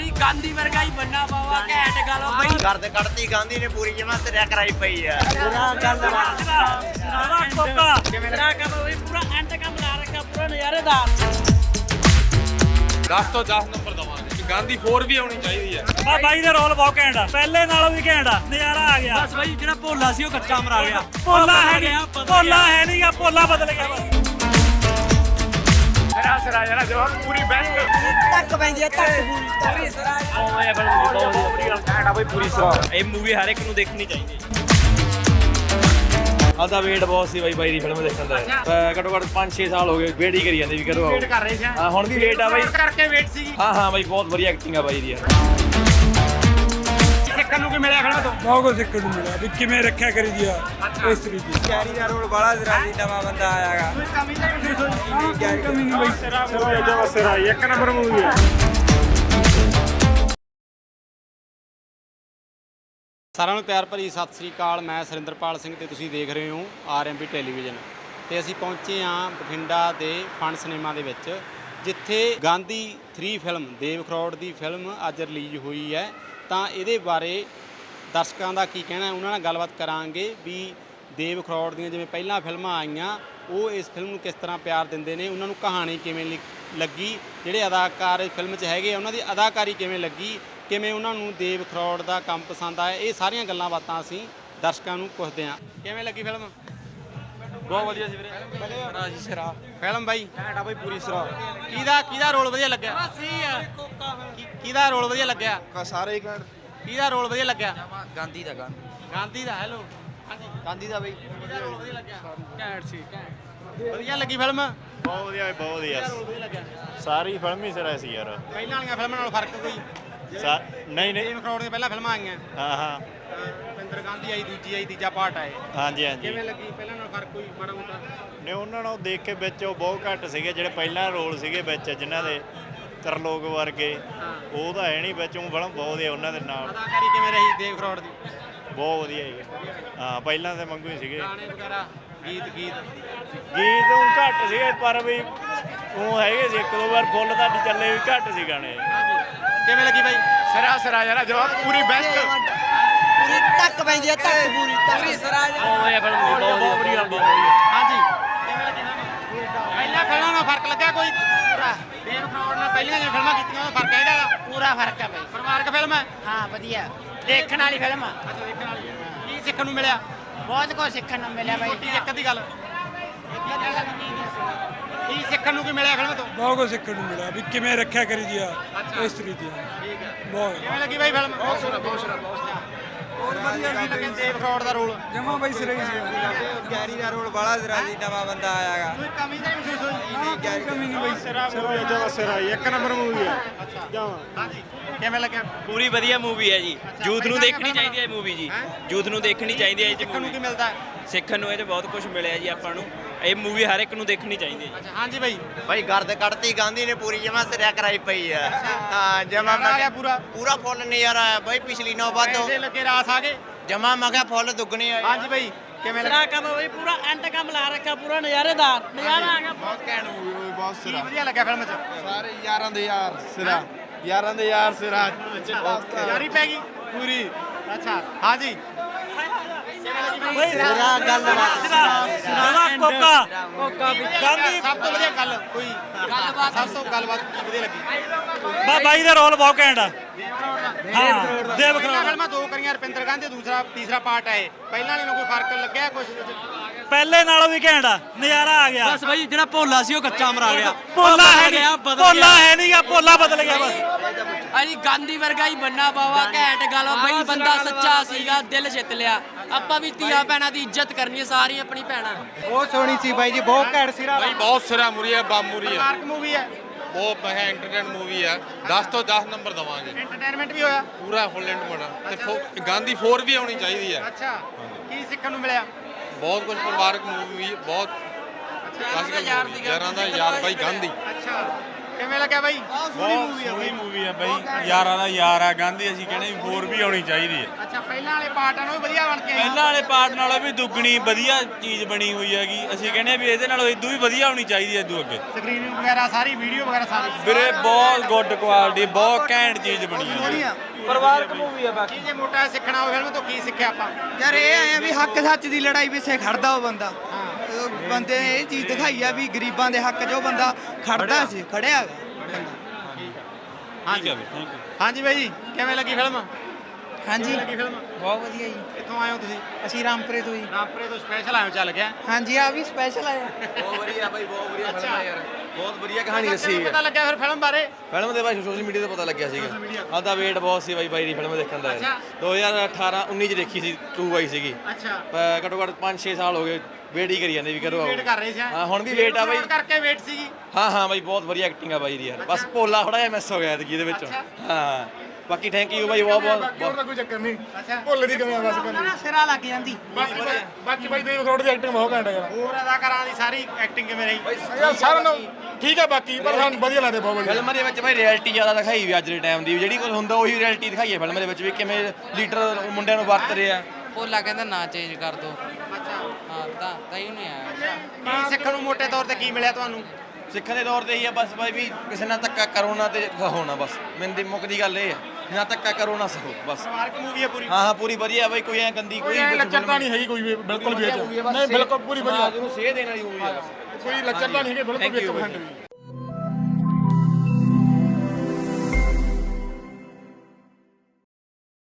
ਭਾਈ ਗਾਂਧੀ ਵਰਗਾ ਹੀ ਬੰਨਾ ਬਾਵਾ ਘੈਂਟ ਗੱਲ ਆ ਬਈ। ਘਰ ਤੇ ਕੱਢਤੀ ਗਾਂਧੀ ਨੇ ਪੂਰੀ ਜਮਾ ਸਿਰਿਆ ਕਰਾਈ ਪਈ ਆ। ਸਾਰਾ ਕੋਕਾ ਮੇਰਾ ਕੰਮ ਬਈ ਪੂਰਾ ਐਂਟ ਕੰਮ ਲਾ ਰੱਖਾ ਪੂਰਾ ਨਜ਼ਾਰੇਦਾਰ। 10 ਤੋਂ 10 ਨੰਬਰ ਦਵਾਂਗੇ ਗਾਂਧੀ 4 ਵੀ ਆਉਣੀ ਚਾਹੀਦੀ ਹੈ ਆ ਬਾਈ ਦਾ ਰੋਲ ਬਹੁਤ ਘੈਂਟ ਆ। ਪਹਿਲੇ ਨਾਲੋਂ ਵੀ ਘੈਂਟ ਆ ਨਜ਼ਾਰਾ ਆ ਗਿਆ। ਬਸ ਭਾਈ ਜਿਹੜਾ ਭੋਲਾ ਸੀ ਉਹ ਕੱਚਾ ਮਰਾ ਗਿਆ ਭੋਲਾ ਹੈ ਨਹੀਂ ਭੋਲਾ ਹੈ ਨਹੀਂਗਾ ਭੋਲਾ ਬਦਲ ਗਿਆ ਬਸ। ਸਿਰਾ ਸਿਰਾ ਯਾਰ ਜਵਾਬ ਪੂਰੀ ਬੈਸਟ ਤੱਕ ਪੈਂਦੀ ਹੈ ਤੱਕ ਪੂਰੀ ਸਰਾ ਇਹ ਮੂਵੀ ਹਰ ਇੱਕ ਨੂੰ ਦੇਖਣੀ ਚਾਹੀਦੀ ਹੈ। ਆਦਾ ਵੇਟ ਬਹੁਤ ਸੀ ਬਾਈ ਬਾਈ ਦੀ ਫਿਲਮ ਦੇਖਣ ਦਾ। ਅਹ ਘੱਟੋ ਘੱਟ 5-6 ਸਾਲ ਹੋ ਗਏ ਵੇਟ ਹੀ ਕਰੀ ਜਾਂਦੇ ਵੀ ਕਰੋ। ਵੇਟ ਕਰ ਰਹੇ ਸੀ ਹਾਂ? ਹੁਣ ਵੀ ਵੇਟ ਆ ਬਾਈ। ਕਰਕੇ ਵੇਟ ਸੀ ਹਾਂ ਹਾਂ ਬਾਈ ਬਹੁਤ ਵਧੀਆ ਐਕਟਿੰਗ ਆ ਬਾਈ ਦੀ ਯਾਰ ਸਿੱਖਣ ਨੂੰ ਕੀ ਮਿਲਿਆ ਫਿਲਮ ਤੋਂ? ਬਹੁਤ ਕੁਝ ਸਿੱਖਣ ਨੂੰ ਮਿਲਿਆ ਵੀ ਕਿਵੇਂ ਰੱਖਿਆ ਕਰੀ ਦੀ ਆ ਇਸ ਤਰੀਕੇ ਕੈਰੀ ਦਾ ਰੋਲ ਬੜਾ ਜ਼ਰਾ ਦੀ ਨਵਾਂ ਬੰਦਾ ਆਇਆਗਾ ਕਮੀ ਤਾਂ ਮਹਿਸੂਸ ਹੋਈ ਕਮੀ ਨਹੀਂ ਬਾਈ। ਸਿਰਾ ਜਵਾ ਸਿਰਾ ਇੱਕ ਨੰਬਰ ਮੂਵੀ ਹੈ ਸਾਰਿਆਂ ਨੂੰ ਪਿਆਰ ਭਰੀ ਸਤਿ ਸ੍ਰੀ ਅਕਾਲ। ਮੈਂ ਸੁਰਿੰਦਰਪਾਲ ਸਿੰਘ ਤੇ ਤੁਸੀਂ ਦੇਖ ਰਹੇ ਹੋ ਆਰਐਮਪੀ ਟੈਲੀਵਿਜ਼ਨ। ਤੇ ਅਸੀਂ ਪਹੁੰਚੇ ਹਾਂ ਬਠਿੰਡਾ ਦੇ ਫਨ ਸਿਨੇਮਾ ਦੇ ਵਿੱਚ ਜਿੱਥੇ ਗਾਂਧੀ 3 ਫਿਲਮ ਦੇਵ ਖਰੋੜ ਦੀ ਫਿਲਮ ਅੱਜ ਰਿਲੀਜ਼ ਹੋਈ ਹੈ। ਤਾਂ ਇਹਦੇ ਬਾਰੇ ਦਰਸ਼ਕਾਂ ਦਾ ਕੀ ਕਹਿਣਾ ਉਹਨਾਂ ਨਾਲ ਗੱਲਬਾਤ ਕਰਾਂਗੇ ਵੀ ਦੇਵ ਖਰੋੜ ਦੀਆਂ ਜਿਵੇਂ ਪਹਿਲਾਂ ਫਿਲਮਾਂ ਆਈਆਂ ਉਹ ਇਸ ਫਿਲਮ ਨੂੰ ਕਿਸ ਤਰ੍ਹਾਂ ਪਿਆਰ ਦਿੰਦੇ ਨੇ? ਉਹਨਾਂ ਨੂੰ ਕਹਾਣੀ ਕਿਵੇਂ ਲਿ- ਲੱਗੀ? ਜਿਹੜੇ ਅਦਾਕਾਰ ਫਿਲਮ 'ਚ ਹੈਗੇ ਆ, ਉਹਨਾਂ ਦੀ ਅਦਾਕਾਰੀ ਕਿਵੇਂ ਲੱਗੀ? ਕਿਵੇਂ ਉਹਨਾਂ ਨੂੰ ਦੇਵ ਖਰੋੜ ਦਾ ਕੰਮ ਪਸੰਦ ਆਇਆ? ਇਹ ਸਾਰੀਆਂ ਗੱਲਾਂ ਬਾਤਾਂ ਅਸੀਂ ਦਰਸ਼ਕਾਂ ਨੂੰ ਪੁੱਛਦੇ ਹਾਂ। ਕਿਵੇਂ ਲੱਗੀ ਫਿਲਮ? ਬਹੁਤ ਵਧੀਆ ਸੀ ਵੀਰੇ। ਰਾਜੀ ਸਿਰਾ। ਫਿਲਮ ਬਾਈ ਘੰਟਾ ਬਈ ਪੂਰੀ ਸਰਾ। ਕਿਹਦਾ ਕਿਹਦਾ ਰੋਲ ਵਧੀਆ ਲੱਗਿਆ? ਸਹੀ ਆ। ਕਿਹਦਾ ਰੋਲ ਵਧੀਆ ਲੱਗਿਆ? ਸਾਰੇ ਹੀ ਘੰਟ। ਕਿਹਦਾ ਰੋਲ ਵਧੀਆ ਲੱਗਿਆ? ਗਾਂਧੀ ਦਾ ਗਾਂਧੀ। ਗਾਂਧੀ ਦਾ ਹੈਲੋ। ਹਾਂਜੀ। ਗਾਂਧੀ ਦਾ ਬਈ। ਕਿਹਦਾ ਰੋਲ ਵਧੀਆ ਲੱਗਿਆ? ਘੈਂਟ ਸੀ ਵਧੀਆ ਲੱਗੀ ਫਿਲਮ ਬਹੁਤ ਵਧੀਆ ਬਹੁਤ ਵਧੀਆ। ਕਿਹਦਾ ਰੋਲ ਵਧੀਆ ਲੱਗਿਆ? ਸਾਰੀ ਫਿਲਮ ਹੀ ਸਿਰਾ ਸੀ ਯਾਰ। ਪਹਿਲਾਂ ਵਾਲੀਆਂ ਫਿਲਮਾਂ ਨਾਲ ਫ਼ਰਕ ਕੋਈ? ਸਾ- ਨਹੀਂ ਨਹੀਂ ਦੇਵ ਕਰੋੜ ਦੀਆਂ ਪਹਿਲਾਂ ਫਿਲਮਾਂ ਆਈਆਂ। ਹਾਂ ਹਾਂ। ਪਿੰਦਰ ਗਾਂਧੀ ਆਈ ਦੂਜੀ ਆਈ ਤੀਜਾ ਪਾਰਟ ਆਏ। ਹਾਂਜੀ ਹਾਂਜੀ। ਕਿਵੇਂ ਲੱਗੀ? ਪਹਿਲਾਂ ਨਾਲ ਫ਼ਰਕ ਕੋਈ ਮਾੜਾ ਮੋਟਾ? ਨੇ ਉਹਨਾਂ ਨੂੰ ਦੇਖ ਕੇ ਵਿੱਚ ਉਹ ਬਹੁਤ ਘੱਟ ਸੀਗੇ ਜਿਹੜੇ ਪਹਿਲਾਂ ਰੋਲ ਸੀਗੇ ਵਿੱਚ ਜਿਨ੍ਹਾਂ ਦੇ ਤਰਲੋਕ ਵਰਗੇ। ਉਹ ਤਾਂ ਹੈ ਨਹੀਂ ਵਿੱਚ ਉਹ ਫਿਲਮ ਬਹੁਤ ਵਧੀਆ ਉਹਨਾਂ ਦੇ ਨਾਲ। ਅਦਾਕਾਰੀ ਕਿਵੇਂ ਰਹੀ ਦੇਵ ਕਰੋੜ ਦੀ? ਬਹੁਤ ਵਧੀਆ ਹੀ ਹਾਂ ਪਹਿਲਾਂ ਤੇ ਮੰਗੂ ਹੀ ਸੀਗੇ। ਗਾਣੇ ਵਗੈਰਾ ਗੀਤ ਗੀਤ? ਗੀਤ ਉਹ ਘੱਟ ਸੀਗੇ ਪਰ ਵੀ ਉਹ ਹੈਗੇ ਸੀ ਇੱਕ ਦੋ ਵਾਰ ਫੁੱਲ ਤੁਹਾਡੀ ਚੱਲੇ ਵੀ ਘੱਟ ਸੀ ਗਾਣੇ। ਕਿਵੇਂ ਲੱਗੀ ਬਾਈ? ਸਿਰਾ ਸਿਰਾ ਯਾਰ ਜਵਾਬ ਪੂਰੀ ਬੈਸਟ ਪੂਰੀ ਤੱਕ ਪੈਂਦੀ ਹੈ ਤੱਕ ਪੂਰੀ ਪੂਰੀ ਸਰਾ ਬਹੁਤ ਵਧੀਆ ਬਹੁਤ ਹਾਂਜੀ। ਕਿਵੇਂ ਲੱਗੀ ਫਿਲਮ ਪਹਿਲਾਂ ਫਿਲਮਾਂ ਨਾਲ ਫ਼ਰਕ ਲੱਗਿਆ ਕੋਈ? ਦੇਵ ਕਰੋੜ ਨਾਲ ਪਹਿਲੀਆਂ ਜਿਹੜੀਆਂ ਫਿਲਮਾਂ ਕੀਤੀਆਂ ਉਹਦਾ ਫ਼ਰਕ ਹੈਗਾ? ਪੂਰਾ ਫ਼ਰਕ ਹੈ ਬਈ। ਪਰਿਵਾਰਕ ਫਿਲਮ ਹੈ? ਹਾਂ ਵਧੀਆ। ਦੇਖਣ ਵਾਲੀ ਫਿਲਮ ਆ। ਅੱਛਾ ਦੇਖਣ ਵਾਲੀ ਕੀ ਸਿੱਖਣ ਨੂੰ ਮਿਲਿਆ? ਬਹੁਤ ਕੁਝ ਸਿੱਖਣ ਨੂੰ ਮਿਲਿਆ ਬਾਈ। ਇੱਕ ਦੀ ਗੱਲ। ਕੀ ਸਿੱਖਣ ਨੂੰ ਕੀ ਮਿਲਿਆ ਫਿਲਮ ਤੋਂ? ਬਹੁਤ ਕੁਝ ਸਿੱਖਣ ਨੂੰ ਮਿਲਿਆ ਵੀ ਕਿਵੇਂ ਰੱਖਿਆ ਕਰੀ ਦੀ ਆ ਇਸ ਤਰੀਕੇ ਠੀਕ ਹੈ। ਬਹੁਤ ਕਿਵੇਂ ਲੱਗੀ ਬਾਈ ਫਿਲਮ? ਬਹੁਤ ਸੋਹਣਾ ਬਹੁਤ ਸੋਹਣਾ ਬਹੁਤ ਹੋਰ ਵਧੀਆ ਸੀ ਲੱਗੇ ਦੇਵ ਕਰੋੜ ਦਾ ਰੋਲ। ਜਮਾ ਬਾਈ ਸਿਰੇ ਹੀ ਕੈਰੀ ਦਾ ਰੋਲ ਬੜਾ ਜ਼ਰਾ ਦੀ ਨਵਾਂ ਬੰਦਾ ਆਇਆਗਾ ਕੋਈ ਕਮੀ ਤਾਂ ਨਹੀਂ ਮਹਿਸੂਸ ਹੋਈ? ਕਮੀ ਨਹੀਂ ਬਾਈ। ਸਿਰਾ ਜਵਾ ਸਿਰਾ ਇੱਕ ਨੰਬਰ ਮੂਵੀ ਹੈ। ਜਾਵਾਂ ਹਾਂਜੀ। ਕਿਵੇਂ ਲੱਗਿਆ? ਪੂਰੀ ਵਧੀਆ ਮੂਵੀ ਹੈ ਜੀ। ਯੂਥ ਨੂੰ ਦੇਖਣੀ ਚਾਹੀਦੀ ਹੈ ਮੂਵੀ ਜੀ। ਯੂਥ ਨੂੰ ਦੇਖਣੀ ਚਾਹੀਦੀ ਹੈ ਇਹ ਸਿੱਖਣ ਨੂੰ ਕੀ। ਮਿਲਦਾ? ਸਿੱਖਣ ਨੂੰ ਇਹ 'ਚ ਬਹੁਤ ਕੁਝ ਮਿਲਿਆ ਜੀ ਆਪਾਂ ਨੂੰ। ਇਹ ਮੂਵੀ ਹਰ ਇੱਕ ਨੂੰ ਦੇਖਣੀ ਚਾਹੀਦੀ ਹੈ ਅੱਛਾ ਹਾਂਜੀ ਭਾਈ ਘਰ ਤੇ ਕੱਢਤੀ ਗਾਂਧੀ ਨੇ ਪੂਰੀ ਜਮਾ ਸਿਰਿਆ ਕਰਾਈ ਪਈ ਆ ਹਾਂ ਜਮਾ ਨਜ਼ਾਰਾ ਆ ਗਿਆ ਪੂਰਾ? ਪੂਰਾ ਫੁੱਲ ਨਜ਼ਾਰਾ ਆਇਆ ਬਾਈ ਪਿਛਲੀ ਨੌ ਬਾਅਦ ਪੈਸੇ ਲੱਗੇ ਰਾਸ ਆ ਗਏ। ਜਮਾ ਮੈਂ ਕਿਹਾ ਫੁੱਲ ਦੁੱਗਣੇ ਆਏ ਹਾਂਜੀ ਬਾਈ ਕਿਵੇਂ ਲੱਗਾ? ਕੰਮ ਬਈ ਪੂਰਾ ਐਂਟ ਕੰਮ ਲਾ ਰੱਖਾ ਪੂਰਾ ਨਜ਼ਾਰੇਦਾਰ। ਨਜ਼ਾਰਾ ਆ ਗਿਆ। ਬਹੁਤ ਘੈਂਟ ਮੂਵੀ ਹੋਈ ਬਹੁਤ ਕੀ ਵਧੀਆ ਲੱਗਿਆ ਫਿਲਮ 'ਚ? ਸਾਰੇ ਯਾਰਾਂ ਦੇ ਯਾਰ ਸਿਰਾ। ਯਾਰਾਂ ਦੇ ਯਾਰ ਸਿਰਾ। ਯਾਰੀ ਪੈ ਗਈ? ਪੂਰੀ। ਅੱਛਾ। ਹਾਂਜੀ। ਬਈ ਸਿਰਾ ਗੱਲ ਸਿਰਾ। ਕੋਕਾ। ਕੋਕਾ ਗਾਂਧੀ। ਸਭ ਤੋਂ ਵਧੀਆ ਗੱਲ ਕੋਈ ਗੱਲਬਾਤ। ਸਭ ਤੋਂ ਗੱਲਬਾਤ ਕੀ ਵਧੀਆ ਲੱਗੀ। ਬਾ ਬਾਈ ਦਾ ਰੋਲ ਬਹੁਤ ਘੈਂਟ ਆ। ਹਾਂ ਦੇਵ ਖਰੋੜ ਫਿਲਮਾਂ ਦੋ ਕਰੀਆਂ ਰੁਪਿੰਦਰ ਗਾਂਧੀ ਦੂਸਰਾ ਤੀਸਰਾ ਪਾਰਟ ਆਏ। ਪਹਿਲਾਂ ਵਾਲੇ ਨੂੰ ਕੋਈ ਫ਼ਰਕ ਲੱਗਿਆ ਕੁਝ ਪਹਿਲੇ ਨਾਲੋਂ ਵੀ ਘੈਂਟ ਆ ਨਜ਼ਾਰਾ ਆ ਗਿਆ। ਬਸ ਭਾਈ ਜਿਹੜਾ ਭੋਲਾ ਸੀ ਉਹ ਕੱਚਾ ਮਰਾ ਗਿਆ ਭੋਲਾ ਹੈ ਨਹੀਂ ਭੋਲਾ। ਹੈ ਨਹੀਂਗਾ ਭੋਲਾ ਬਦਲ ਗਿਆ ਬਸ। ਅਜੀ ਗਾਂਧੀ ਵਰਗਾ ਹੀ ਬੰਨਾ ਬਾਵਾ ਘੈਂਟ ਗੱਲ ਬਈ ਬੰਦਾ ਸੱਚਾ ਸੀਗਾ ਦਿਲ ਜਿੱਤ ਲਿਆ। ਆਪਾਂ ਵੀ ਧੀਆਂ ਭੈਣਾਂ ਦੀ ਇੱਜ਼ਤ ਕਰਨੀ ਹੈ ਸਾਰੀਆਂ ਆਪਣੀ ਭੈਣਾਂ। ਬਹੁਤ ਸੋਹਣੀ ਸੀ ਬਾਈ ਜੀ ਬਹੁਤ ਘੈਂਟ ਸਿਰਾ ਭਾਈ ਬਹੁਤ ਸਿਰਾ ਮੂਰੀ ਹੈ ਬੰਮ ਮੂਰੀ ਹੈ ਪਾਰਕ ਮੂਵੀ ਹੈ ਬਹੁਤ ਹੈ ਐਂਟਰਟੇਨ ਮੂਵੀ ਹੈ 10 ਤੋਂ 10 ਨੰਬਰ ਦਵਾਂਗੇ। ਐਂਟਰਟੇਨਮੈਂਟ ਵੀ ਹੋਇਆ। ਪੂਰਾ ਫੁੱਲ ਐਂਡ ਮੋੜਾ ਤੇ ਗਾਂਧੀ 4 ਵੀ ਆਉਣੀ ਚਾਹੀਦੀ ਹੈ ਅੱਛਾ। ਕੀ ਸਿੱਖਣ ਨੂੰ ਮਿਲਿਆ? ਬਹੁਤ ਕੁਝ ਪਰਿਵਾਰਕ ਮੂਵੀ ਬਹੁਤ ਯਾਰਾਂ ਦਾ ਯਾਰ ਭਾਈ ਗਾਂਧੀ। ਅੱਛਾ। ਕਿਵੇਂ ਲੱਗਿਆ ਬਾਈ? ਸੋਹਣੀ ਮੂਵੀ ਆ ਬਾਈ। ਯਾਰਾਂ ਦਾ ਯਾਰ ਆ ਗਾਂਧੀ ਅਸੀਂ ਕਹਿੰਦੇ ਵੀ ਹੋਰ ਵੀ ਆਉਣੀ ਚਾਹੀਦੀ ਹੈ ਅੱਛਾ ਪਹਿਲਾਂ ਵਾਲੇ ਪਾਰਟਾਂ ਨੂੰ ਵੀ ਵਧੀਆ ਬਣ ਕੇ ਆਏ ਪਹਿਲਾਂ ਵਾਲੇ ਪਾਰਟ ਨਾਲੋਂ ਵੀ ਦੁੱਗਣੀ ਵਧੀਆ ਚੀਜ਼ ਬਣੀ ਹੋਈ ਹੈਗੀ। ਅਸੀਂ ਕਹਿੰਦੇ ਵੀ ਇਹਦੇ ਨਾਲੋਂ ਇਦੋਂ ਵੀ ਵਧੀਆ ਹੋਣੀ ਚਾਹੀਦੀ ਹੈ ਇਦੋਂ ਅੱਗੇ। ਸਕਰੀਨਿੰਗ ਵਗੈਰਾ ਸਾਰੀ ਵੀਡੀਓ ਵਗੈਰਾ ਸਾਰੀ ਵੀਰੇ ਬਹੁਤ ਗੁੱਡ ਕੁਆਲਿਟੀ ਬਹੁਤ ਘੈਂਟ ਚੀਜ਼ ਬਣੀ ਹੈ ਪਰਿਵਾਰਕ ਮੂਵੀ ਆ ਬਾਕੀ। ਕੀ ਜੇ ਮੋਟਾ ਸਿੱਖਣਾ ਹੋਵੇ ਫਿਲਮ ਤੋਂ ਕੀ ਸਿੱਖਿਆ ਆਪਾਂ? ਯਾਰ ਇਹ ਆਇਆ ਵੀ ਹੱਕ ਸੱਚ ਦੀ ਲੜਾਈ ਪਿੱਛੇ ਖੜਦਾ ਉਹ ਬੰਦਾ। ਬੰਦੇ ਨੇ ਇਹ ਚੀਜ਼ ਦਿਖਾਈ ਆ ਵੀ ਗਰੀਬਾਂ ਦੇ ਹੱਕ 'ਚ ਉਹ ਬੰਦਾ ਖੜਦਾ ਸੀ ਖੜਿਆ। ਹੈਗਾ ਠੀਕ ਹੈ ਬਈ ਥੈਂਕ ਯੂ ਹਾਂਜੀ ਬਾਈ ਜੀ ਕਿਵੇਂ ਲੱਗੀ ਫਿਲਮ? ਹਾਂਜੀ। ਲੱਗੀ ਫਿਲਮ ਬਹੁਤ ਵਧੀਆ ਜੀ। ਕਿੱਥੋਂ ਆਏ ਹੋ ਤੁਸੀਂ? ਅਸੀਂ ਰਾਮਪੁਰੇ ਤੋਂ ਜੀ। ਰਾਮਪੁਰੇ ਤੋਂ ਸਪੈਸ਼ਲ ਆਏ ਹੋ ਚੱਲ ਗਿਆ। ਹਾਂਜੀ ਆ ਵੀ ਸਪੈਸ਼ਲ ਆਇਆ ਬਹੁਤ ਵਧੀਆ ਬਾਈ ਬਹੁਤ ਵਧੀਆ ਫਿਲਮ ਆ ਯਾਰ। ਬਹੁਤ ਵਧੀਆ ਕਹਾਣੀ ਕਿਵੇਂ ਪਤਾ ਲੱਗਿਆ ਫਿਰ ਫਿਲਮ ਬਾਰੇ? ਫਿਲਮ ਦੇ ਬਾਈ ਸੋਸ਼ਲ ਮੀਡੀਆ ਤੇ ਪਤਾ ਲੱਗਿਆ ਸੀਗਾ। ਆਦਾ ਵੇਟ ਬਹੁਤ ਸੀ ਬਾਈ ਬਾਈ ਦੀ ਫਿਲਮ ਦੇਖਣ ਦਾ। ਅੱਛਾ। 2018 19 ਚ ਦੇਖੀ ਸੀ 2 ਆਈ ਸੀਗੀ। ਅੱਛਾ। ਘੱਟੋ ਘੱਟ 5-6 ਸਾਲ ਹੋ ਗਏ ਵੇਟ ਹੀ ਕਰੀ ਜਾਂਦੇ ਵੀ ਕਦੋਂ ਵੇਟ ਕਰ ਰਹੇ ਸੀ ਹਾਂ? ਹੁਣ ਵੀ ਵੇਟ ਆ ਬਾਈ। ਕਰਕੇ ਵੇਟ ਸੀਗੀ। ਹਾਂ ਹਾਂ ਬਾਈ ਬਹੁਤ ਵਧੀਆ ਐਕਟਿੰਗ ਆ ਬਾਈ ਦੀ ਯਾਰ। ਬਸ ਭੋਲਾ ਥੋੜਾ ਜਿਹਾ ਮਿਸ ਹੋ ਗਿਆ ਇਹਦੇ ਵਿੱਚ। ਹਾਂ। ਬਾਕੀ ਥੈਂਕ ਯੂ ਬਾਈ ਬਹੁਤ ਬਹੁਤ ਬਹੁਤ- ਕੋਈ ਚੱਕਰ ਨਹੀਂ। ਅੱਛਾ। ਭੁੱਲ ਦੀ ਕਮੀ ਆ ਬਸ ਨਾ ਸਿਰਾ ਲੱਗ ਜਾਂਦੀ। ਬਾਕੀ ਬਾਕੀ ਬਾਈ ਦੇਵ ਕਰੋੜ ਦੀ ਐਕਟਿੰਗ ਬਹੁਤ ਘੈਂਟ ਆ ਯਾਰ। ਹੋਰ ਅਦਾਕਾਰਾਂ ਦੀ ਸਾਰੀ ਐਕਟਿੰਗ ਕਿਵੇਂ ਰਹੀ? ਯਾਰ ਸਾਰਿਆਂ ਨੂੰ ਠੀਕ ਆ ਬਾਕੀ ਪਰ ਸਾਨੂੰ ਵਧੀਆ ਲੱਗਦੇ ਬਹੁਤ ਵਧੀਆ। ਫਿਲਮ ਦੇ ਵਿੱਚ ਬਾਈ ਰਿਐਲਿਟੀ ਜ਼ਿਆਦਾ ਦਿਖਾਈ ਵੀ ਅੱਜ ਦੇ ਟਾਈਮ ਦੀ। ਜਿਹੜੀ ਕੁਝ ਹੁੰਦਾ ਉਹੀ ਰਿਐਲਿਟੀ ਦਿਖਾਈ ਹੈ ਫਿਲਮ ਦੇ ਵਿੱਚ ਵੀ ਕਿਵੇਂ ਲੀਡਰ ਮੁੰਡਿਆਂ ਨੂੰ ਵਰਤ ਰਹੇ। ਭੋਲਾ ਕਹਿੰਦਾ ਨਾ ਚੇਂਜ ਕਰ ਦੋ। ਅੱਛਾ। ਹਾਂ ਤਾਂ ਤਾਂ ਹੀ ਨਹੀਂ ਆਇਆ। ਕੀ ਸਿੱਖਣ ਨੂੰ ਮੋਟੇ ਤੌਰ ਤੇ ਕੀ ਮਿਲਿਆ ਤੁਹਾਨੂੰ? ਸਿੱਖਣ ਦੇ ਤੌਰ ਤੇ ਹੀ ਆ ਬਸ ਬਾਈ ਵੀ ਕਿਸੇ ਨਾਲ ਧੱਕਾ ਕਰੋ ਨਾ ਤੇ ਹੋਣਾ ਬਸ। ਮੈਨੂੰ ਦੀ ਮੁੱਖ ਦੀ ਗੱਲ ਇਹ ਆ। ਨਾ ਧੱਕਾ ਕਰੋ ਨਾ ਸਹੋ ਬਸ। ਪਰਿਵਾਰਕ ਮੂਵੀ ਹੈ ਪੂਰੀ। ਹਾਂ ਹਾਂ ਪੂਰੀ ਵਧੀਆ ਬਾਈ ਕੋਈ ਐ ਗੰਦੀ ਕੋਈ ਕੋਈ ਲੱਚਰਤਾ ਨਹੀਂ ਹੈਗੀ ਕੋਈ ਵੀ ਬਿਲਕੁਲ ਵੀ ਇਹ 'ਚ। ਨਹੀਂ ਬਿਲਕੁਲ ਪੂਰੀ ਵਧੀਆ। ਸੇਹ ਦੇਣ ਵਾਲੀ ਹੋਈ ਆ ਕੋਈ ਲੱਚਰਤਾ ਨਹੀਂ ਹੈਗੀ ਬਿਲਕੁਲ Thank we you 1% by. We.